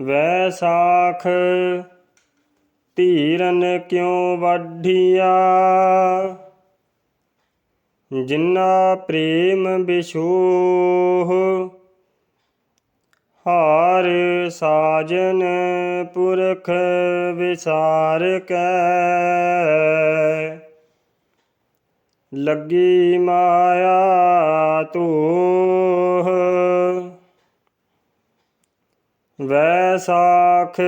ਵੈਸਾਖ, ਧੀਰਨ ਕਿਉ ਵਾਢੀਆ? ਜਿਨਾ ਪ੍ਰੇਮ ਬਿਸ਼ੋਹ ਹਾਰ ਸਾਜਨ ਪੁਰਖ ਵਿਸਾਰ ਕੈ। ਲੱਗੀ ਮਾਇਆ ਤੂੰ ਸਾਖ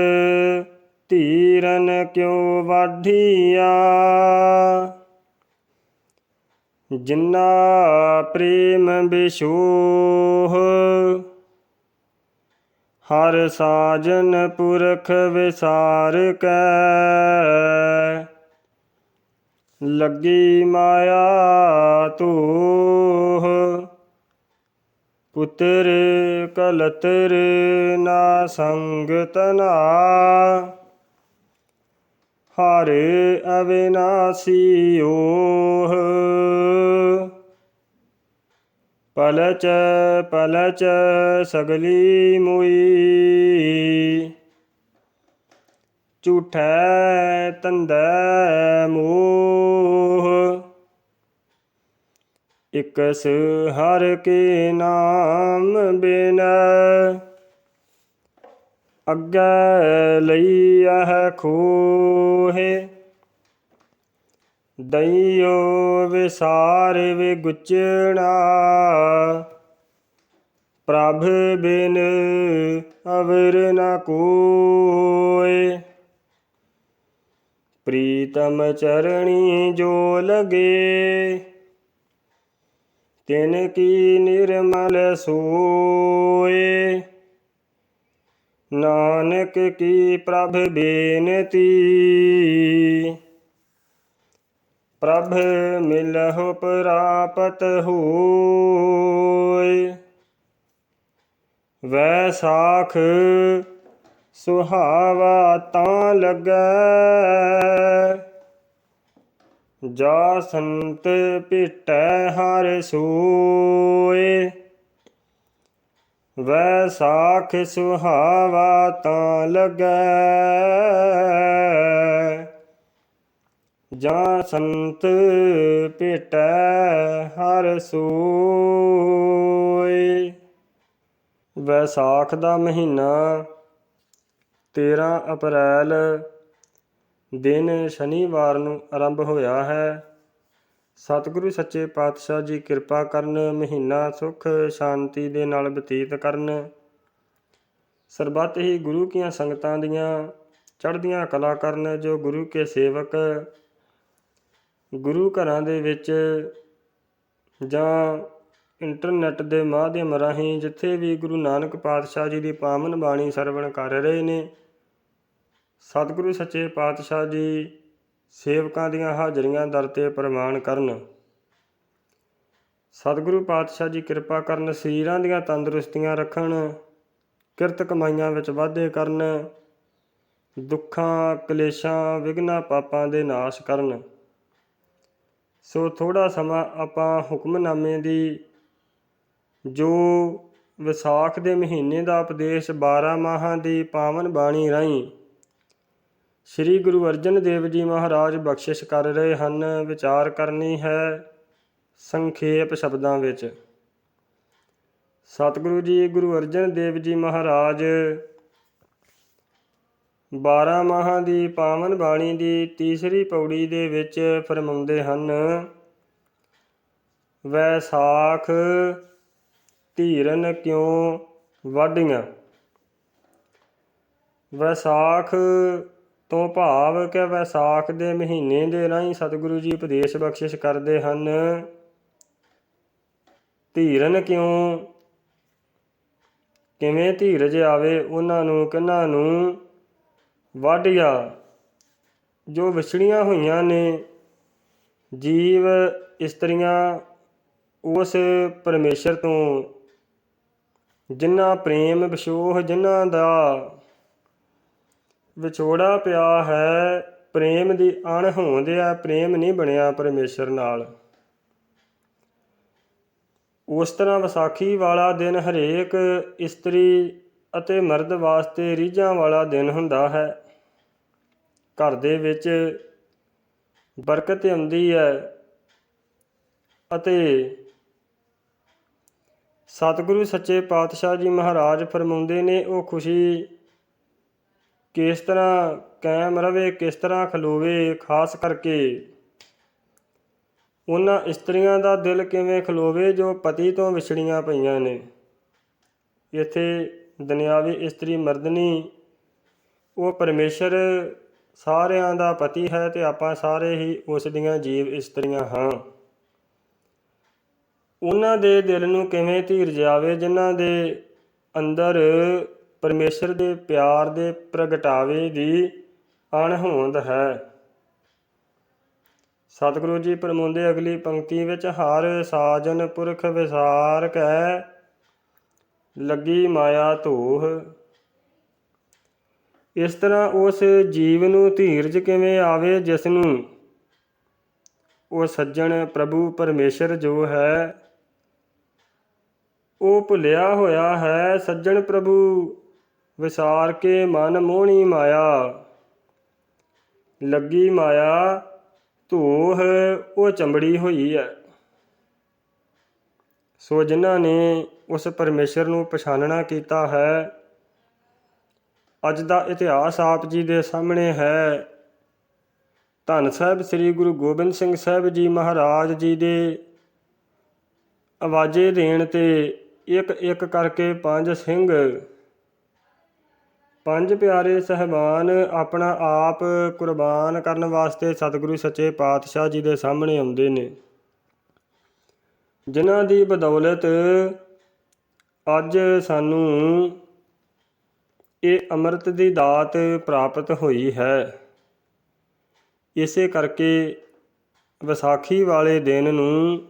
ਧੀਰਨ ਕਿਉ ਵਾਢੀਆ? ਜਿਨਾ ਪ੍ਰੇਮ ਬਿਸ਼ੋਹ ਹਰ ਸਾਜਨ ਪੁਰਖ ਵਿਸਾਰ ਕੈ। ਲੱਗੀ ਮਾਇਆ ਤੂਹ ਪੁੱਤਰ ਕਲਤਰ ਨਾ ਸੰਗ ਤਨਾ। ਹਰ ਅਵਿਨਾਸੀ ਓਹ। ਪਲਚ ਪਲਚ ਸਗਲੀ ਮੁਈ। ਝੂਠੈ ਤੰਦੈ ਮੋਹ। ਇਕਸ ਹਰ ਕੇ ਨਾਮ ਬਿਨ। ਅੱਗੇ ਲਈ ਇਹ ਖੋਹੇ, ਦਈਓ ਵਿਸਾਰ ਵਿਗੁਚਣਾ। ਪ੍ਰਭ ਬਿਨ ਅਵਰ ਨ ਕੋਏ ਪ੍ਰੀਤਮ ਚਰਣੀ ਜੋ ਲਗੇ ਤਿਨ ਕੀ ਨਿਰਮਲ ਸੋਏ। ਨਾਨਕ ਕੀ ਪ੍ਰਭ ਬੇਨਤੀ। ਪ੍ਰਭ ਮਿਲਹੁ ਪ੍ਰਾਪਤ ਹੋਏ। ਵੈਸਾਖ ਸੁਹਾਵਾ ਤਾਂ ਲੱਗੈ। ਜਾ ਸੰਤ ਭਿਟੈ ਹਰ ਸੋਏ। ਵੈਸਾਖ ਸੁਹਾਵਾ ਤਾਂ ਲੱਗੈ। ਜਾਂ ਸੰਤ ਭੇਟੈ ਹਰ ਸੋਏ। ਵੈਸਾਖ ਦਾ ਮਹੀਨਾ 13 ਅਪ੍ਰੈਲ ਦਿਨ ਸ਼ਨੀਵਾਰ ਨੂੰ ਆਰੰਭ ਹੋਇਆ ਹੈ। ਸਤਿਗੁਰੂ ਸੱਚੇ ਪਾਤਸ਼ਾਹ ਜੀ ਕਿਰਪਾ ਕਰਨ, ਮਹੀਨਾ ਸੁਖ ਸ਼ਾਂਤੀ ਦੇ ਨਾਲ ਬਤੀਤ ਕਰਨ। ਸਰਬੱਤ ਹੀ ਗੁਰੂ ਕੀਆਂ ਸੰਗਤਾਂ ਦੀਆਂ ਚੜ੍ਹਦੀਆਂ ਕਲਾ ਕਰਨ, ਜੋ ਗੁਰੂ ਕੇ ਸੇਵਕ ਗੁਰੂ ਘਰਾਂ ਦੇ ਵਿੱਚ ਜਾਂ ਇੰਟਰਨੈਟ ਦੇ ਮਾਧਿਅਮ ਰਾਹੀਂ ਜਿੱਥੇ ਵੀ ਗੁਰੂ ਨਾਨਕ ਪਾਤਸ਼ਾਹ ਜੀ ਦੀ ਪਾਵਨ ਬਾਣੀ ਸਰਵਣ ਕਰ ਰਹੇ ਨੇ ਸਤਿਗੁਰੂ ਸੱਚੇ ਪਾਤਸ਼ਾਹ ਜੀ ਸੇਵਕਾਂ ਦੀਆਂ ਹਾਜ਼ਰੀਆਂ ਦਰ ਤੇ ਪ੍ਰਮਾਣ ਕਰਨ। ਸਤਿਗੁਰੂ ਪਾਤਸ਼ਾਹ ਜੀ ਕਿਰਪਾ ਕਰਨ, ਸਰੀਰਾਂ ਦੀਆਂ ਤੰਦਰੁਸਤੀਆਂ ਰੱਖਣ, ਕਿਰਤ ਕਮਾਈਆਂ ਵਿੱਚ ਵਾਧੇ ਕਰਨ, ਦੁੱਖਾਂ, ਕਲੇਸ਼ਾਂ ਵਿਗਨਾ ਪਾਪਾਂ ਦੇ ਨਾਸ਼ ਕਰਨ। ਸੋ ਥੋੜਾ ਸਮਾਂ ਆਪਾਂ ਹੁਕਮਨਾਮੇ ਦੀ, ਜੋ ਵਿਸਾਖ ਦੇ ਮਹੀਨੇ ਦਾ ਉਪਦੇਸ਼ 12 ਮਾਹਾਂ ਦੀ ਪਾਵਨ ਬਾਣੀ ਰਾਹੀਂ ਸ੍ਰੀ ਗੁਰੂ ਅਰਜਨ ਦੇਵ ਜੀ ਮਹਾਰਾਜ ਬਖਸ਼ਿਸ਼ ਕਰ ਰਹੇ ਹਨ, ਵਿਚਾਰ ਕਰਨੀ ਹੈ ਸੰਖੇਪ ਸ਼ਬਦਾਂ ਵਿੱਚ। ਸਤਿਗੁਰੂ ਜੀ, ਗੁਰੂ ਅਰਜਨ ਦੇਵ ਜੀ ਮਹਾਰਾਜ 12 ਮਾਹਾਂ ਦੀ ਪਾਵਨ ਬਾਣੀ ਦੀ ਤੀਸਰੀ ਪੌੜੀ ਦੇ ਵਿੱਚ ਫਰਮਾਉਂਦੇ ਹਨ ਵੈਸਾਖ ਧੀਰਨ ਕਿਉ ਵਾਢੀਆਂ? ਵੈਸਾਖ ਤੋਂ ਭਾਵ ਕਿ ਵੈਸਾਖ ਦੇ ਮਹੀਨੇ ਦੇ ਰਾਹੀਂ ਸਤਿਗੁਰੂ ਜੀ ਉਪਦੇਸ਼ ਬਖਸ਼ਿਸ਼ ਕਰਦੇ ਹਨ। ਧੀਰਨ ਕਿਉਂ? ਕਿਵੇਂ ਧੀਰਜ ਆਵੇ ਉਹਨਾਂ ਨੂੰ, ਕਿੰਨਾਂ ਨੂੰ? ਵਾਢੀਆਂ, ਜੋ ਵਿਛੜੀਆਂ ਹੋਈਆਂ ਨੇ, ਜੀਵ ਇਸਤਰੀਆਂ, ਉਸ ਪਰਮੇਸ਼ਰ ਤੋਂ ਜਿਨ੍ਹਾਂ ਪ੍ਰੇਮ ਵਿਸ਼ੋਹ ਜਿਨ੍ਹਾਂ ਦਾ ਵਿਛੋੜਾ ਪਿਆ ਹੈ, ਪ੍ਰੇਮ ਦੀ ਅਣ ਹੋਂਦ ਪ੍ਰੇਮ ਨਹੀਂ ਬਣਿਆ ਪਰਮੇਸ਼ਰ ਨਾਲ। ਉਸ ਤਰ੍ਹਾਂ ਵਿਸਾਖੀ ਵਾਲਾ ਦਿਨ ਹਰੇਕ ਇਸਤਰੀ ਅਤੇ ਮਰਦ ਵਾਸਤੇ ਰੀਝਾਂ ਵਾਲਾ ਦਿਨ ਹੁੰਦਾ ਹੈ। ਘਰ ਦੇ ਵਿੱਚ ਬਰਕਤ ਆਉਂਦੀ ਹੈ ਅਤੇ ਸਤਿਗੁਰੂ ਸੱਚੇ ਪਾਤਸ਼ਾਹ ਜੀ ਮਹਾਰਾਜ ਫਰਮਾਉਂਦੇ ਨੇ, ਉਹ ਖੁਸ਼ੀ ਕਿਸ ਤਰ੍ਹਾਂ ਕਾਇਮ ਰਵੇ, ਕਿਸ ਤਰ੍ਹਾਂ ਖਲੋਵੇ, ਖਾਸ ਕਰਕੇ ਉਹਨਾਂ ਇਸਤਰੀਆਂ ਦਾ ਦਿਲ ਕਿਵੇਂ ਖਲੋਵੇ ਜੋ ਪਤੀ ਤੋਂ ਵਿਛੜੀਆਂ ਪਈਆਂ ਨੇ। ਇੱਥੇ ਦੁਨਿਆਵੀ ਇਸਤਰੀ ਮਰਦਨੀ, ਉਹ ਪਰਮੇਸ਼ਰ ਸਾਰਿਆਂ ਦਾ ਪਤੀ ਹੈ ਤੇ ਆਪਾਂ ਸਾਰੇ ਹੀ ਉਸ ਦੀਆਂ ਜੀਵ ਇਸਤਰੀਆਂ ਹਾਂ। ਉਹਨਾਂ ਦੇ ਦਿਲ ਨੂੰ ਕਿਵੇਂ ਧੀਰ ਜਾਵੇ, ਜਿਨ੍ਹਾਂ ਦੇ ਅੰਦਰ ਪਰਮੇਸ਼ਰ ਦੇ ਪਿਆਰ ਦੇ ਪ੍ਰਗਟਾਵੇ ਦੀ ਅਣਹੋਂਦ ਹੈ। ਸਤਿਗੁਰੂ ਜੀ ਫਰਮਾਉਂਦੇ ਅਗਲੀ ਪੰਕਤੀ ਵਿੱਚ ਹਰ ਸਾਜਨ ਪੁਰਖ ਵਿਸਾਰ ਕੈ ਲੱਗੀ ਮਾਇਆ ਧੋਹ। ਇਸ ਤਰ੍ਹਾਂ ਉਸ ਜੀਵ ਨੂੰ ਧੀਰਜ ਕਿਵੇਂ ਆਵੇ, ਜਿਸ ਨੂੰ ਉਹ ਸੱਜਣ ਪ੍ਰਭੂ ਪਰਮੇਸ਼ਰ ਜੋ ਹੈ, ਉਹ ਭੁੱਲਿਆ ਹੋਇਆ ਹੈ, ਸੱਜਣ ਪ੍ਰਭੂ ਵਿਸਾਰ ਕੇ ਮਨ ਮੋਹਣੀ ਮਾਇਆ। ਲੱਗੀ ਮਾਇਆ, ਧੂਹ ਉਹ ਚੰਬੜੀ ਹੋਈ ਹੈ ਸੋ ਜਿਨ੍ਹਾਂ ਨੇ ਉਸ ਪਰਮੇਸ਼ਰ ਨੂੰ ਪਛਾਨਣਾ ਕੀਤਾ ਹੈ, ਅੱਜ ਦਾ ਇਤਿਹਾਸ ਆਪ ਜੀ ਦੇ ਸਾਹਮਣੇ ਹੈ। ਧੰਨ ਸਾਹਿਬ ਸ੍ਰੀ ਗੁਰੂ ਗੋਬਿੰਦ ਸਿੰਘ ਸਾਹਿਬ ਜੀ ਮਹਾਰਾਜ ਜੀ ਦੇ ਆਵਾਜ਼ੇ ਦੇਣ ਤੇ ਇੱਕ ਇੱਕ ਕਰਕੇ ਪੰਜ ਸਿੰਘ ਪੰਜ ਪਿਆਰੇ ਸਹਿਬਾਨ ਆਪਣਾ ਆਪ ਕੁਰਬਾਨ ਕਰਨ ਵਾਸਤੇ ਸਤਿਗੁਰੂ ਸੱਚੇ ਪਾਤਸ਼ਾਹ ਜੀ ਦੇ ਸਾਹਮਣੇ ਆਉਂਦੇ ਨੇ। ਜਿਨ੍ਹਾਂ ਦੀ ਬਦੌਲਤ ਅੱਜ ਸਾਨੂੰ ਇਹ ਅੰਮ੍ਰਿਤ ਦੀ ਦਾਤ ਪ੍ਰਾਪਤ ਹੋਈ ਹੈ। ਇਸੇ ਕਰਕੇ ਵਿਸਾਖੀ ਵਾਲੇ ਦਿਨ ਨੂੰ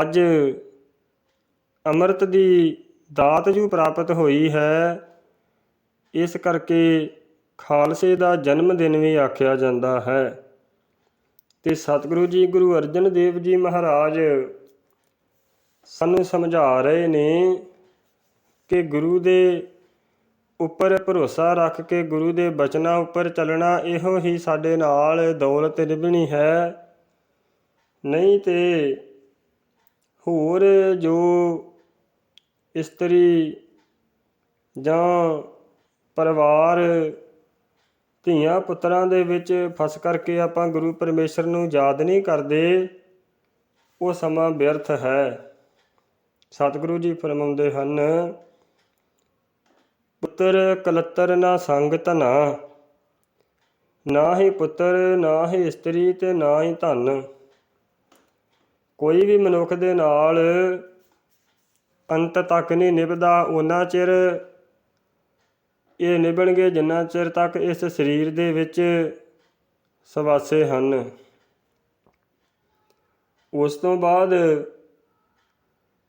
ਅੱਜ ਅੰਮ੍ਰਿਤ ਦੀ ਦਾਤ ਜੂ ਪ੍ਰਾਪਤ ਹੋਈ ਹੈ। ਇਸ ਕਰਕੇ ਖਾਲਸੇ ਦਾ ਜਨਮ ਦਿਨ ਵੀ ਆਖਿਆ ਜਾਂਦਾ ਹੈ। ਤੇ ਸਤਿਗੁਰੂ ਜੀ, ਗੁਰੂ ਅਰਜਨ ਦੇਵ ਜੀ ਮਹਾਰਾਜ ਸਾਨੂੰ ਸਮਝਾ ਰਹੇ ਨੇ ਕਿ ਗੁਰੂ ਦੇ ਉੱਪਰ ਭਰੋਸਾ ਰੱਖ ਕੇ ਗੁਰੂ ਦੇ ਬਚਨਾਂ ਉੱਪਰ ਚੱਲਣਾ ਇਹੋ ਹੀ ਸਾਡੇ ਨਾਲ ਦੌਲਤ ਨਿਭਣੀ ਹੈ। ਨਹੀਂ ਤੇ ਹੋਰ ਜੋ ਇਸਤਰੀ ਜਾਂ ਪਰਿਵਾਰ, ਧੀਆਂ ਪੁੱਤਰਾਂ ਦੇ ਵਿੱਚ ਫਸ ਕਰਕੇ ਆਪਾਂ ਗੁਰੂ ਪਰਮੇਸ਼ਰ ਨੂੰ ਯਾਦ ਨਹੀਂ ਕਰਦੇ, ਉਹ ਸਮਾਂ ਵਿਅਰਥ ਹੈ। ਸਤਿਗੁਰੂ ਜੀ ਫਰਮਾਉਂਦੇ ਹਨ, ਪੁੱਤਰ ਕਲੱਤਰ ਨਾ ਸੰਗ ਧਨਾ, ਨਾ ਹੀ ਪੁੱਤਰ, ਨਾ ਹੀ ਇਸਤਰੀ ਤੇ ਨਾ ਹੀ ਧਨ। ਕੋਈ ਵੀ ਮਨੁੱਖ ਦੇ ਨਾਲ ਅੰਤ ਤੱਕ ਨਹੀਂ ਨਿਭਦਾ, ਉਹਨਾਂ ਚਿਰ ਇਹ ਨਿਭਣਗੇ ਜਿੰਨਾ ਚਿਰ ਤੱਕ ਇਸ ਸਰੀਰ ਦੇ ਵਿੱਚ ਸਵਾਸੇ ਹਨ। ਉਸ ਤੋਂ ਬਾਅਦ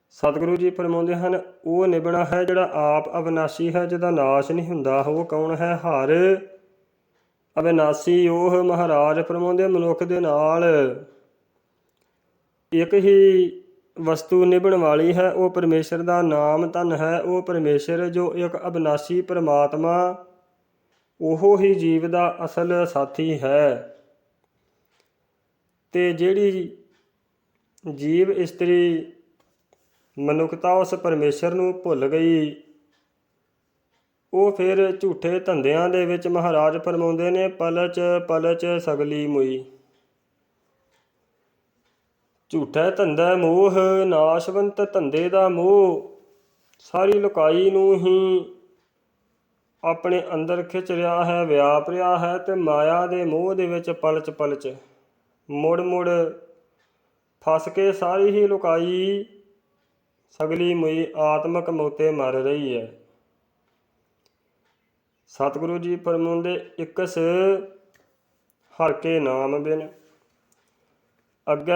ਸਤਿਗੁਰੂ ਜੀ ਫਰਮਾਉਂਦੇ ਹਨ, ਉਹ ਨਿਭਣਾ ਹੈ ਜਿਹੜਾ ਆਪ ਅਵਿਨਾਸ਼ੀ ਹੈ, ਜਿਹਦਾ ਨਾਸ਼ ਨਹੀਂ ਹੁੰਦਾ, ਉਹ ਕੌਣ ਹੈ? ਹਰ ਅਵਿਨਾਸ਼ੀ, ਉਹ ਮਹਾਰਾਜ ਫਰਮਾਉਂਦੇ ਮਨੁੱਖ ਦੇ ਨਾਲ ਇੱਕ ਹੀ ਵਸਤੂ ਨਿਭਣ ਵਾਲੀ ਹੈ, ਉਹ ਪਰਮੇਸ਼ਰ ਦਾ ਨਾਮ ਧਨ ਹੈ, ਉਹ ਪਰਮੇਸ਼ਰ ਜੋ ਇੱਕ ਅਬਨਾਸੀ ਪਰਮਾਤਮਾ, ਉਹ ਹੀ ਜੀਵ ਦਾ ਅਸਲ ਸਾਥੀ ਹੈ। ਤੇ ਜਿਹੜੀ ਜੀਵ ਇਸਤਰੀ ਮਨੁੱਖਤਾ ਉਸ ਪਰਮੇਸ਼ਰ ਨੂੰ ਭੁੱਲ ਗਈ, ਉਹ ਫਿਰ ਝੂਠੇ ਧੰਦਿਆਂ ਦੇ ਵਿੱਚ ਮਹਾਰਾਜ ਫਰਮਾਉਂਦੇ ਨੇ, ਪਲਚ ਪਲਚ ਸਗਲੀ ਮੁਈ। ਝੂਠਾ ਧੰਦਾ ਮੋਹ, ਨਾਸ਼ਵੰਤ ਧੰਦੇ ਦਾ ਮੋਹ। ਸਾਰੀ ਲੁਕਾਈ ਨੂੰ ਹੀ ਆਪਣੇ ਅੰਦਰ ਖਿੱਚ ਰਿਹਾ ਹੈ, ਵਿਆਪ ਰਿਹਾ ਹੈ ਤੇ ਮਾਇਆ ਦੇ ਮੋਹ ਦੇ ਵਿੱਚ ਪਲਚ ਪਲਚ। ਮੁੜ ਮੁੜ ਫਸ ਕੇ ਸਾਰੀ ਹੀ ਲੁਕਾਈ, ਸਗਲੀ ਮੁਈ ਆਤਮਕ ਮੌਤੇ ਮਰ ਰਹੀ ਹੈ। ਸਤਿਗੁਰੂ ਜੀ ਫਰਮਾਉਂਦੇ, ਇਕਸ ਹਰ ਕੇ ਨਾਮ ਬਿਨ ਅੱਗੇ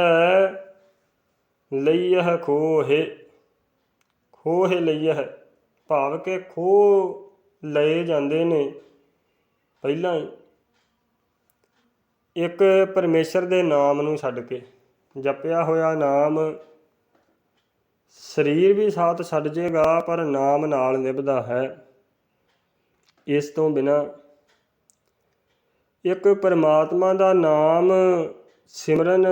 ਲਈਹ ਖੋਹੇ, ਖੋਹ ਲਈਹ ਭਾਵ ਕਿ ਖੋ ਲਏ ਜਾਂਦੇ ਨੇ ਪਹਿਲਾਂ ਹੀ। ਇੱਕ ਪਰਮੇਸ਼ਰ ਦੇ ਨਾਮ ਨੂੰ ਛੱਡ ਕੇ ਜਪਿਆ ਹੋਇਆ ਨਾਮ ਸਰੀਰ ਵੀ ਸਾਥ ਛੱਡ ਜੇਗਾ, ਪਰ ਨਾਮ ਨਾਲ ਨਿਭਦਾ ਹੈ। ਇਸ ਤੋਂ ਬਿਨਾ ਇੱਕ ਪਰਮਾਤਮਾ ਦਾ ਨਾਮ ਸਿਮਰਨ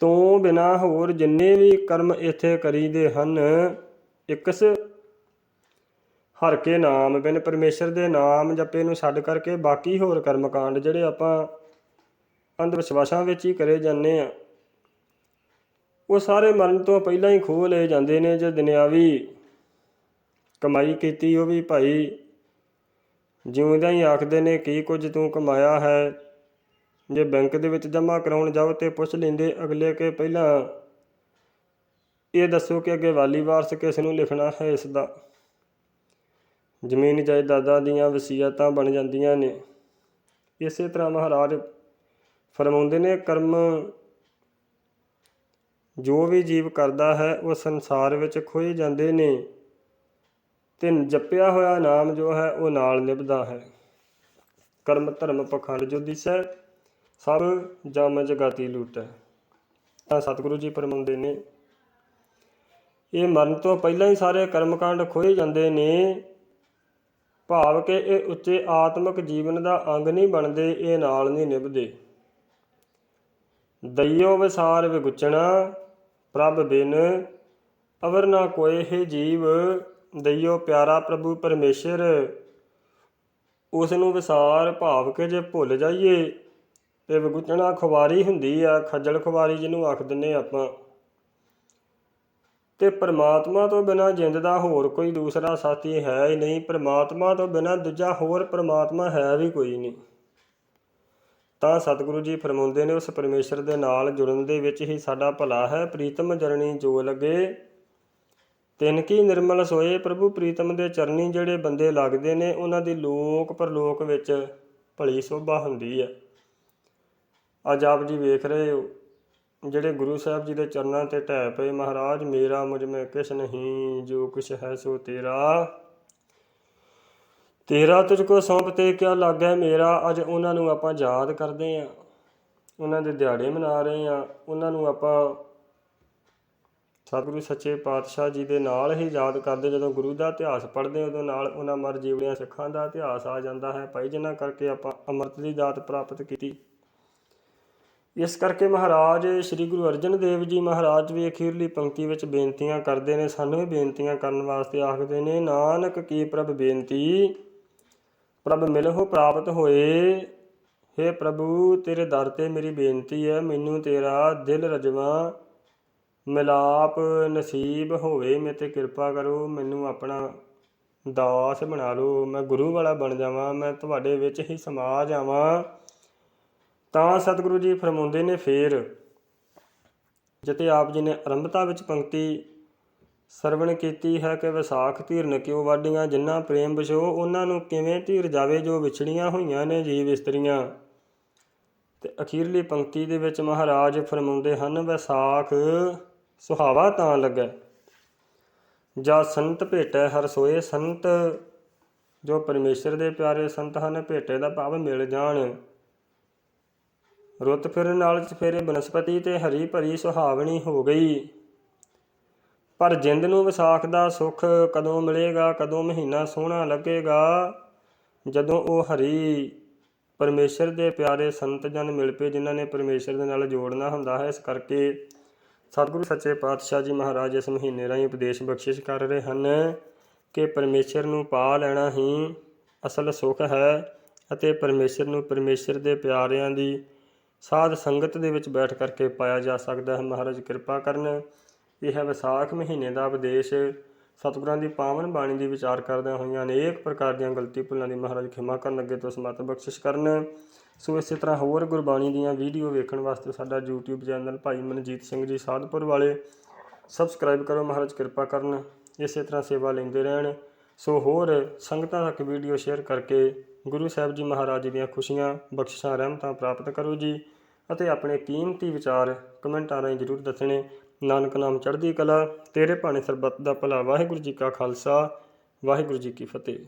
ਤੋਂ ਬਿਨਾ ਹੋਰ ਜਿੰਨੇ ਵੀ ਕਰਮ ਇੱਥੇ ਕਰੀਦੇ ਹਨ, ਇਕਸ ਹਰ ਕੇ ਨਾਮ, ਬਿਨ ਪਰਮੇਸ਼ਰ ਦੇ ਨਾਮ ਜਪੇ ਨੂੰ ਛੱਡ ਕਰਕੇ ਬਾਕੀ ਹੋਰ ਕਰਮ ਕਾਂਡ ਜਿਹੜੇ ਆਪਾਂ ਅੰਧ ਵਿਸ਼ਵਾਸਾਂ ਵਿੱਚ ਹੀ ਕਰੇ ਜਾਂਦੇ ਆ ਉਹ ਸਾਰੇ ਮਰਨ ਤੋਂ ਪਹਿਲਾਂ ਹੀ ਖੋਹ ਲਏ ਜਾਂਦੇ ਨੇ, ਜੇ ਦੁਨਿਆਵੀ ਕਮਾਈ ਕੀਤੀ ਉਹ ਵੀ ਭਾਈ ਜਿਉਂਦਿਆਂ ਹੀ ਆਖਦੇ ਨੇ, ਕੀ ਕੁਝ ਤੂੰ ਕਮਾਇਆ ਹੈ? ਜੇ ਬੈਂਕ ਦੇ ਵਿੱਚ ਜਮ੍ਹਾਂ ਕਰਾਉਣ ਜਾਓ ਤੇ ਪੁੱਛ ਲੈਂਦੇ ਅਗਲੇ ਕਿ ਪਹਿਲਾਂ ਇਹ ਦੱਸੋ ਕਿ ਅੱਗੇ ਵਾਲੀ ਵਾਰਸ ਕਿਸ ਨੂੰ ਲਿਖਣਾ ਹੈ ਇਸ ਦਾ ਜ਼ਮੀਨ ਜਾਇਦਾਦਾਂ ਦੀਆਂ ਵਸੀਅਤਾਂ ਬਣ ਜਾਂਦੀਆਂ ਨੇ। ਇਸੇ ਤਰ੍ਹਾਂ ਮਹਾਰਾਜ ਫਰਮਾਉਂਦੇ ਨੇ, ਕਰਮ ਜੋ ਵੀ ਜੀਵ ਕਰਦਾ ਹੈ, ਉਹ ਸੰਸਾਰ ਵਿੱਚ ਖੋਏ ਜਾਂਦੇ ਨੇ ਤੇ ਜਪਿਆ ਹੋਇਆ ਨਾਮ ਜੋ ਹੈ, ਉਹ ਨਾਲ ਨਿਭਦਾ ਹੈ। ਕਰਮ ਧਰਮ ਪਖੰਡ ਜੋ ਦਿਸੈ ਸਭ ਜਮ ਜਗਾਤੀ ਲੂਟੈ ਤਾਂ ਸਤਿਗੁਰੂ ਜੀ ਫਰਮਾਉਂਦੇ ਨੇ, ਇਹ ਮਰਨ ਤੋਂ ਪਹਿਲਾਂ ਹੀ ਸਾਰੇ ਕਰਮਕਾਂਡ ਖੋਏ ਜਾਂਦੇ ਨੇ। ਭਾਵ ਕਿ ਇਹ ਉੱਚੇ ਆਤਮਿਕ ਜੀਵਨ ਦਾ ਅੰਗ ਨਹੀਂ ਬਣਦੇ, ਇਹ ਨਾਲ ਨਹੀਂ ਨਿਭਦੇ। ਦਈਓ ਵਿਸਾਰ ਵਿਗੁਚਣਾ, ਪ੍ਰਭ ਬਿਨ ਅਵਰ ਨਾ ਕੋਏ ਹੈ ਜੀਵ। ਦਈਓ ਪਿਆਰਾ ਪ੍ਰਭੂ ਪਰਮੇਸ਼ਰ ਉਸ ਨੂੰ ਵਿਸਾਰ ਭਾਵ ਕਿ ਜੇ ਭੁੱਲ ਜਾਈਏ ਤੇ ਵਿਗੁਚਣਾ ਖੁਵਾਰੀ ਹੁੰਦੀ ਆ, ਖੱਜਲ ਖੁਆਰੀ ਜਿਹਨੂੰ ਆਖ ਦਿੰਨੇ ਆਪਾਂ। ਤੇ ਪ੍ਰਮਾਤਮਾ ਤੋਂ ਬਿਨਾ ਜਿੰਦ ਦਾ ਹੋਰ ਕੋਈ ਦੂਸਰਾ ਸਾਥੀ ਹੈ ਹੀ ਨਹੀਂ। ਪ੍ਰਮਾਤਮਾ ਤੋਂ ਬਿਨਾ ਦੂਜਾ ਹੋਰ ਪ੍ਰਮਾਤਮਾ ਹੈ ਵੀ ਕੋਈ ਨਹੀਂ। ਤਾਂ ਸਤਿਗੁਰੂ ਜੀ ਫਰਮਾਉਂਦੇ ਨੇ, ਉਸ ਪਰਮੇਸ਼ਰ ਦੇ ਨਾਲ ਜੁੜਨ ਦੇ ਵਿੱਚ ਹੀ ਸਾਡਾ ਭਲਾ ਹੈ। ਪ੍ਰੀਤਮ ਜਰਣੀ ਜੋ ਲਗੇ, ਤਿਨ ਕੀ ਨਿਰਮਲ ਸੋਏ। ਪ੍ਰਭੂ ਪ੍ਰੀਤਮ ਦੇ ਚਰਨੀ ਜਿਹੜੇ ਬੰਦੇ ਲੱਗਦੇ ਨੇ, ਉਹਨਾਂ ਦੀ ਲੋਕ ਪਰਲੋਕ ਵਿੱਚ ਭਲੀ ਸੋਭਾ ਹੁੰਦੀ ਹੈ। ਅੱਜ ਆਪ ਜੀ ਵੇਖ ਰਹੇ ਹੋ, ਜਿਹੜੇ ਗੁਰੂ ਸਾਹਿਬ ਜੀ ਦੇ ਚਰਨਾਂ ਤੇ ਢਹਿ ਪਏ, ਮਹਾਰਾਜ ਮੇਰਾ ਮੁਝ ਮੈਂ ਕਿਛ ਨਹੀਂ, ਜੋ ਕੁਛ ਹੈ ਸੋ ਤੇਰਾ। ਤੇਰਾ ਤੁਝ ਕੋ ਸੌਂਪ ਤੇ ਕਿਆ ਲੱਗੈ ਮੇਰਾ, ਅੱਜ ਉਹਨਾਂ ਨੂੰ ਆਪਾਂ ਯਾਦ ਕਰਦੇ ਆ। ਉਹਨਾਂ ਦੇ ਦਿਹਾੜੇ ਮਨਾ ਰਹੇ ਆ। ਉਹਨਾਂ ਨੂੰ ਆਪਾਂ ਸਤਿਗੁਰੂ ਸੱਚੇ ਪਾਤਸ਼ਾਹ ਜੀ ਦੇ ਨਾਲ ਹੀ ਯਾਦ ਕਰਦੇ, ਜਦੋਂ ਗੁਰੂ ਦਾ ਇਤਿਹਾਸ ਪੜ੍ਹਦੇ ਉਦੋਂ ਨਾਲ ਉਹਨਾਂ ਮਰ ਜੀਵੜਿਆਂ ਸਿੱਖਾਂ ਦਾ ਇਤਿਹਾਸ ਆ ਜਾਂਦਾ ਹੈ। ਭਾਈ, ਜਿਨ੍ਹਾਂ ਕਰਕੇ ਆਪਾਂ ਅੰਮ੍ਰਿਤ ਦੀ ਦਾਤ ਪ੍ਰਾਪਤ ਕੀਤੀ। ਇਸ ਕਰਕੇ ਮਹਾਰਾਜ ਸ੍ਰੀ ਗੁਰੂ ਅਰਜਨ ਦੇਵ ਜੀ ਮਹਾਰਾਜ ਵੀ ਅਖੀਰਲੀ ਪੰਕਤੀ ਵਿੱਚ ਬੇਨਤੀਆਂ ਕਰਦੇ ਨੇ, ਸਾਨੂੰ ਵੀ ਬੇਨਤੀਆਂ ਕਰਨ ਵਾਸਤੇ ਆਖਦੇ ਨੇ, ਨਾਨਕ ਕੀ ਪ੍ਰਭ ਬੇਨਤੀ? ਪ੍ਰਭ ਮਿਲਹੁ ਪ੍ਰਾਪਤ ਹੋਏ। हे ਪ੍ਰਭੂ, ਤੇਰੇ ਦਰ ਤੇ ਮੇਰੀ ਬੇਨਤੀ ਹੈ, ਮੈਨੂੰ ਤੇਰਾ ਦਿਲ ਰਜਵਾ। ਮਿਲਾਪ ਨਸੀਬ ਹੋਵੇ ਮੇਰੇ ਤੇ ਕਿਰਪਾ ਕਰੋ, ਮੈਨੂੰ ਆਪਣਾ ਦਾਸ ਬਣਾ ਲਓ। ਮੈਂ ਗੁਰੂ ਵਾਲਾ ਬਣ ਜਾਵਾਂ, ਮੈਂ ਤੁਹਾਡੇ ਵਿੱਚ ਹੀ ਸਮਾ ਜਾਵਾਂ। ਤਾਂ ਸਤਿਗੁਰੂ ਜੀ ਫਰਮਾਉਂਦੇ ਨੇ ਫੇਰ, ਜਿਤੇ ਆਪ ਜੀ ਨੇ ਆਰੰਭਤਾ ਵਿੱਚ ਪੰਕਤੀ ਸਰਵਣ ਕੀਤੀ ਹੈ ਕਿ ਵਿਸਾਖ ਧੀਰਨ ਕਿਉ ਵਾਡੀਆਂ ਜਿੰਨਾ ਪ੍ਰੇਮ ਵਿਛੋ ਉਹਨਾਂ ਨੂੰ ਕਿਵੇਂ ਧੀਰ ਜਾਵੇ ਜੋ ਵਿਛੜੀਆਂ ਹੋਈਆਂ ਨੇ ਜੀਵ ਇਸਤਰੀਆਂ। ਤੇ ਅਖੀਰਲੀ ਪੰਕਤੀ ਦੇ ਵਿੱਚ ਮਹਾਰਾਜ ਫਰਮਾਉਂਦੇ ਹਨ, ਵਿਸਾਖ ਸੁਹਾਵਾ ਤਾਂ ਲੱਗੈ। ਜਾਂ ਸੰਤ ਭੇਟੈ ਹਰ ਸੋਏ ਸੰਤ, ਜੋ ਪਰਮੇਸ਼ਰ ਦੇ ਪਿਆਰੇ ਸੰਤ ਹਨ, ਭੇਟੇ ਦਾ ਭਾਵ ਮਿਲ ਜਾਣ। ਰੁੱਤ ਫਿਰਨ ਨਾਲ ਚਫੇਰੇ ਬਨਸਪਤੀ ਤੇ ਹਰੀ ਭਰੀ ਸੁਹਾਵਣੀ ਹੋ ਗਈ। ਪਰ ਜਿੰਦ ਨੂੰ ਵਿਸਾਖ ਦਾ ਸੁੱਖ ਕਦੋਂ ਮਿਲੇਗਾ, ਕਦੋਂ ਮਹੀਨਾ ਸੋਹਣਾ ਲੱਗੇਗਾ? ਜਦੋਂ ਉਹ ਹਰੀ, ਪਰਮੇਸ਼ਰ ਦੇ ਪਿਆਰੇ ਸੰਤ ਜਨ ਮਿਲ ਪਏ, ਜਿਨ੍ਹਾਂ ਨੇ ਪਰਮੇਸ਼ਰ ਦੇ ਨਾਲ ਜੋੜਨਾ ਹੁੰਦਾ ਹੈ, ਇਸ ਕਰਕੇ ਸਤਿਗੁਰੂ ਸੱਚੇ ਪਾਤਸ਼ਾਹ ਜੀ ਮਹਾਰਾਜ ਇਸ ਮਹੀਨੇ ਰਾਹੀਂ ਉਪਦੇਸ਼ ਬਖਸ਼ਿਸ਼ ਕਰ ਰਹੇ ਹਨ ਕਿ ਪਰਮੇਸ਼ਰ ਨੂੰ ਪਾ ਲੈਣਾ ਹੀ ਅਸਲ ਸੁੱਖ ਹੈ ਅਤੇ ਪਰਮੇਸ਼ਰ ਨੂੰ ਪਰਮੇਸ਼ਰ ਦੇ ਪਿਆਰਿਆਂ ਦੀ ਸਾਧ ਸੰਗਤ ਦੇ ਵਿੱਚ ਬੈਠ ਕਰਕੇ ਪਾਇਆ ਜਾ ਸਕਦਾ ਹੈ। ਮਹਾਰਾਜ, ਕਿਰਪਾ ਕਰਨ। ਇਹ ਹੈ ਵਿਸਾਖ ਮਹੀਨੇ ਦਾ ਉਪਦੇਸ਼। ਸਤਿਗੁਰਾਂ ਦੀ ਪਾਵਨ ਬਾਣੀ ਦੀ ਵਿਚਾਰ ਕਰਦਿਆਂ ਹੋਈਆਂ ਅਨੇਕ ਪ੍ਰਕਾਰ ਦੀਆਂ ਗਲਤੀ ਭੁੱਲਾਂ ਦੀ ਮਹਾਰਾਜ ਖਿਮਾ ਕਰਨ ਅੱਗੇ ਤੋਂ ਸਮਤ ਬਖਸ਼ਿਸ਼ ਕਰਨ। ਸੋ ਇਸੇ ਤਰ੍ਹਾਂ ਹੋਰ ਗੁਰਬਾਣੀ ਦੀਆਂ ਵੀਡੀਓ ਵੇਖਣ ਵਾਸਤੇ ਸਾਡਾ YouTube ਚੈਨਲ ਭਾਈ ਮਨਜੀਤ ਸਿੰਘ ਜੀ ਸਾਧਪੁਰ ਵਾਲੇ ਸਬਸਕ੍ਰਾਈਬ ਕਰੋ। ਮਹਾਰਾਜ, ਕਿਰਪਾ ਕਰਨ। ਇਸੇ ਤਰ੍ਹਾਂ ਸੇਵਾ ਲੈਂਦੇ ਰਹਿਣ। ਸੋ ਹੋਰ ਸੰਗਤਾਂ ਤੱਕ ਵੀਡੀਓ ਸ਼ੇਅਰ ਕਰਕੇ ਗੁਰੂ ਸਾਹਿਬ ਜੀ ਮਹਾਰਾਜ ਜੀ ਦੀਆਂ ਖੁਸ਼ੀਆਂ, ਬਖਸ਼ਿਸ਼ਾਂ, ਰਹਿਮਤਾਂ ਪ੍ਰਾਪਤ ਕਰੋ ਜੀ ਅਤੇ ਆਪਣੇ ਕੀਮਤੀ ਵਿਚਾਰ ਕਮੈਂਟਾਂ ਰਾਹੀਂ ਜ਼ਰੂਰ ਦੱਸਣੇ। ਨਾਨਕ ਨਾਮ ਚੜ੍ਹਦੀ ਕਲਾ, ਤੇਰੇ ਭਾਣੇ ਸਰਬੱਤ ਦਾ ਭਲਾ। ਵਾਹਿਗੁਰੂ ਜੀ ਕਾ ਖਾਲਸਾ, ਵਾਹਿਗੁਰੂ ਜੀ ਕੀ ਫਤਿਹ।